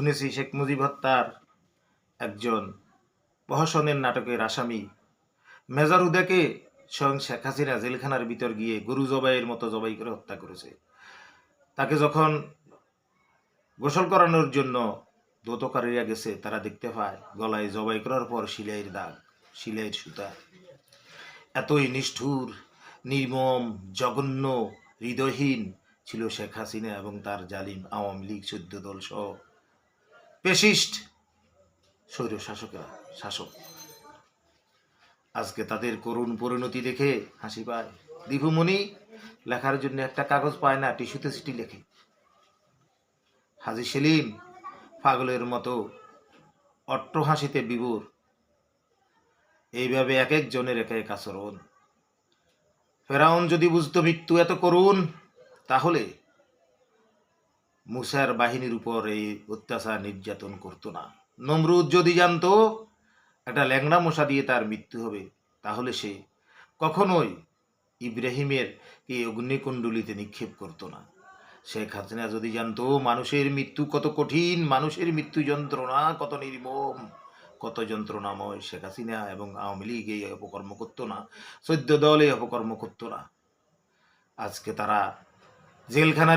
শুনেছি শেখ মুজিব হত্যার একজন প্রহসনের নাটকের আসামি। মেজর উদাকে স্বয়ং শেখ হাসিনা জেলখানার ভিতর গিয়ে গরু জবাইয়ের মতো জবাই করে হত্যা করেছে। তাকে যখন গোসল করানোর জন্য দোতকারীরা গেছে, তারা দেখতে পায় গলায় জবাই করার পর সিলাইয়ের দাগ সিলাইয়ের সুতা। এতই নিষ্ঠুর, নির্মম, জঘন্য, হৃদয়হীন ছিল শেখ হাসিনা এবং তার জালিম আওয়ামী লীগ চোদ্দ দল সহ পেশিস্ট। স্বৈর শাসকেরা শাসক। আজকে তাদের করুণ পরিণতি দেখে হাসি পায়। দীপুমণি লেখার জন্য একটা কাগজ পায় না, টিস্যুতে চিঠি লেখে। হাজি সেলিম পাগলের মতো অট্ট হাসিতে বিভোর। এইভাবে এক একজনের এক এক আচরণ। ফেরাউন যদি বুঝতো মৃত্যু এত করুন তাহলে মুসার বাহিনীর উপর এই অত্যাচার নির্যাতন করতো না। নমরুদ যদি জানতো, একটা ল্যাংড়া মশা দিয়ে তার মৃত্যু হবে, তাহলে সে কখনোই ইব্রাহিমের এই অগ্নিকুণ্ডলিতে নিক্ষেপ করতো না। শেখ হাসিনা যদি জানতো, মানুষের মৃত্যু কত কঠিন, মানুষের মৃত্যু যন্ত্রণা কত নির্মম, কত যন্ত্রণাময় শেখ হাসিনা এবং আওয়ামী লীগ এই অপকর্ম করতো না, চোদ্দ দল এই অপকর্ম করতো না। আজকে তারা জেলখানার